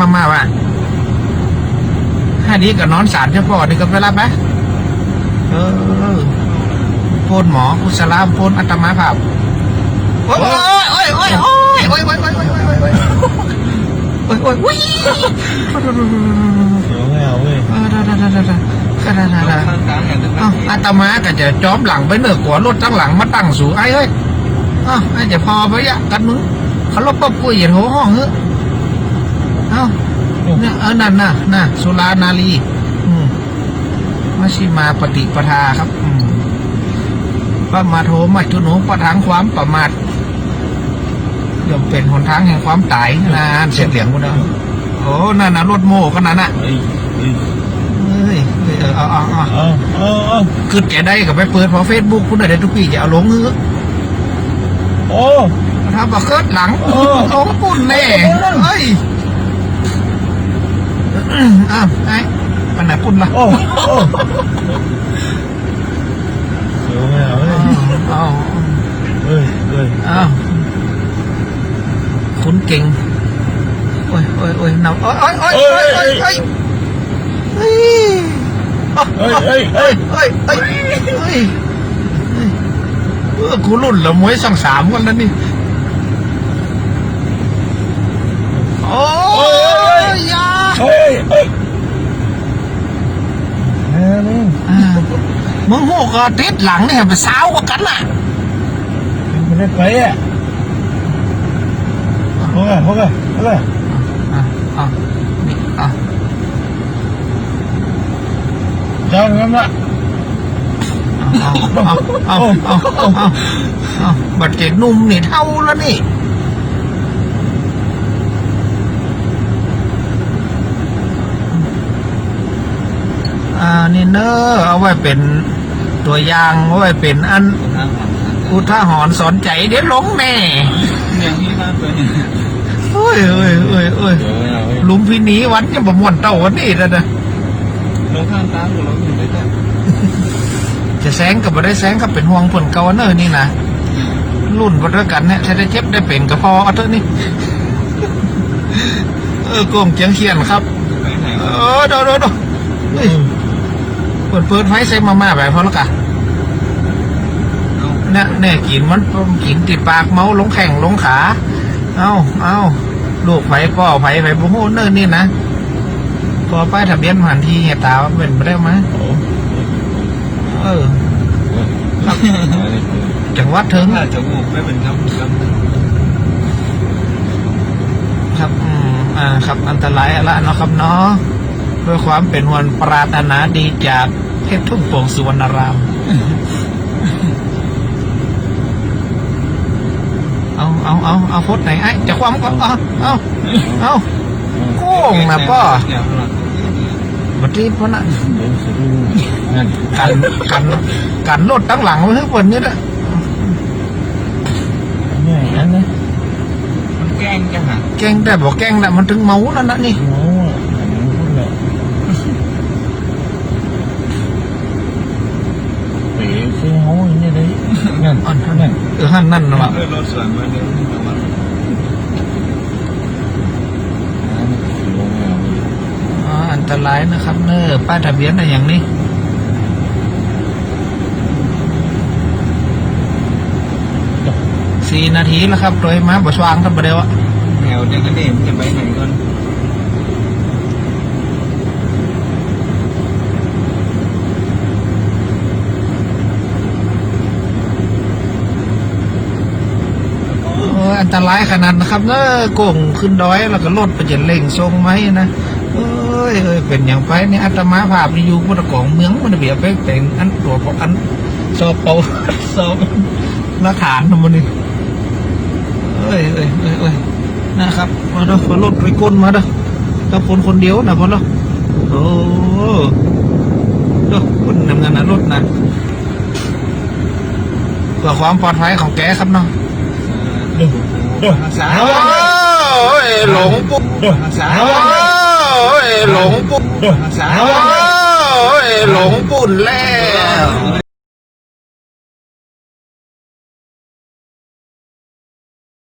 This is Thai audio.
มามาว่าห้าดีกับนอนสารเฉพาะนี่ก็เวลาปะเออโพนหมอกุศลามโพนอัตมาภาพโอ้ยโอ้ยโอ้ยโอ้ยโอ้ยโอ้ยโอ้ยโอ้ยโอ้ยโอ้ยโอ้ยโอ้ยโอ้ยโอ้ยโอ้ยเดี๋ยวไม่เอาเว้ยเออได้ได้ได้ได้ได้ได้ได้ได้ข้างกลางอย่างนั้นอ้าวอาตมาก็จะจอมหลังไปเนื้อกว่ารถทั้งหลังมาตั้งสู่ไอ้เอ้ยอ้าวไอ้จะพอไปยะกันมึงเขาลบปั๊บปุ้ยอย่าโถห้องเฮ้ย เอ้าเนี่ยเออนั่นน่ะน่ะสุรานารีอืมมาชิมาปฏิปทาครับอืมปมาโทมาจุโนประทางความประมาทย่อมเป็นหนทางแห่งความตายนานเสียเหลียงกูเนาะโอ้นั่นน่ะรถโม่ขนาดน่ะเฮ้ยเฮ้ยเฮ้ยเออเอาเอาเอาเอาเอาเอาคือแกได้กับไปเปิดพอเฟซบุ๊กคุณได้ทุกปีจะเอาลงเฮ้อโอ้ถ้าบอกเกิดหลังเออลงปุ่นแน่เฮ้ย อ้าวไอ้ปันไหนปุ่นล่ะโอ้โอ้เดี๋ยวไม่เอาเว้ยอ้าวเฮ้ยเฮ้ยอ้าวคุณเก่งโอ้ยโอ้ยโอ้ยนำโอ้ยโอ้ยโอ้ยโอ้ยโอ้ยโอ้ยเฮ้ยเฮ้ยเฮ้ยเฮ้ยเฮ้ยเฮ้ยเฮ้ยเฮ้ยเออกูรุ่นละมวยสั่งสามกันแล้วนี่ โอ้ยอยา เฮ้ยเฮ้ยแม่นี่ อ่า มึงโหกระติดหลังเนี่ยไปสาวกว่ากันน่ะเป็นไปได้ไปอะโอ้ยโอ้ยโอ้ยอะอะนี่อะเจ้าเงินละเอาเอาเอาเอาเอาเอาเอาบัดเจ็ดนุ่มนี่เท่าแล้วนี่อ่านี่เนอะเอาไว้เป็น ตัวอย่างเอาไว้เป็นอันทางหลังอุทาหรณ์สอนใจเดี๋ยวหลงแน่อย่างนี้บ้านตัวเนี่ยเอ้ยเอ้ยเอ้ยเอ้ยเดี๋ยวไม่เอาเว้ยหลุมพินีวันจะบ่ม่วนเต้าวันนี้แล้วนะลงข้างกลางก็ลงอยู่ด้วยกันจะแซงกับบ่ได้แซงกับเป็นห่วงผลเก่าเนอะนี่นะรุ่นบ่ด้วยกันเนี่ยถ้าได้เจ็บได้เป็นก็พอเอาเถอะนี่เออโกงเจียงเขียนครับไปไหนเออเดาเดาเดาเฮ้ยเปิดเปิดไฟใส่มาม่าแบบพอแล้วกะ เอาเนี่ยเนี่ยกินมันกินติดปากเมาลงแข่งลงขา เอาเอาลูกไผป่อไผไผบุ้งเนิ่นนี่นะพอป้ายทะเบียนผ่านที่เหียตาว่าเป็นไปได้ไหมยโอ้เออครับจังหวัดถึงถ้าจมูกไม่เป็นคำคครับอืมอ่าครับอันตรายละเนาะครับเนาะด้วยความเป็นวันปรารถนาดีจากเพชรทุ่งโป่งสุวรรณราม เอาเอาเอาเอาพดไหนไอ้จะความก็เอาเอาเอาโก้งนะป้อเดี๋ยวหลังบัดนี้พ่อน่ะเดี๋ยวจะดูนั่นกันกันกันรถตั้งหลังไว้ให้คนนี้แหละเนี่ยนั่นนะมันแกล้งจังอะแกล้งแต่บอกแกล้งแต่มันถึงเมานั่นนะนี่โอ้ยอันนี้พูดเลยเป๋เสียงอย่างนี้เลยนั่นอันนั้นนั่นเอ อหันนั่นนะวะเออรถสวนมาเดี๋ยวจังหวัดอ๋ออันตรายนะครับเนอป้ายทะเบียนอะไรอย่างนี้สี่นาทีแล้วครับ โดยมาบ่สวางทั้งประเดี๋ยวอะแนวเดียวกันเองจะไปไหนก่อน โอันตรายขนาดนะครับเนอโก่งขึ้นดอยแล้วก็รถไปจะเล่งทรงไหมนะเอ้ยเอ้ยเป็นอย่างไปเนี่ยอาตมาภาพนี่อยู่พุทธกองเมืองมันเบียบไปเป็นอันตัวของอันสอบเปาสอบหลักฐานทั้งหมดนี่เอ้ยเอ้ยเอ้ยเอ้ยนะครับมาเด้อพอรถไปก้นมาเด้อถ้าคนคนเดียวนะพอแล้วโอ้เด้อคนนำงานนะรถนะเพื่อความปลอดภัยของแกครับเนาะ สาวโอ้ยหลงปุ๊สาวโอ้ยหลงปุ๊สาวโอ้ยหลงปุ๊แล้ว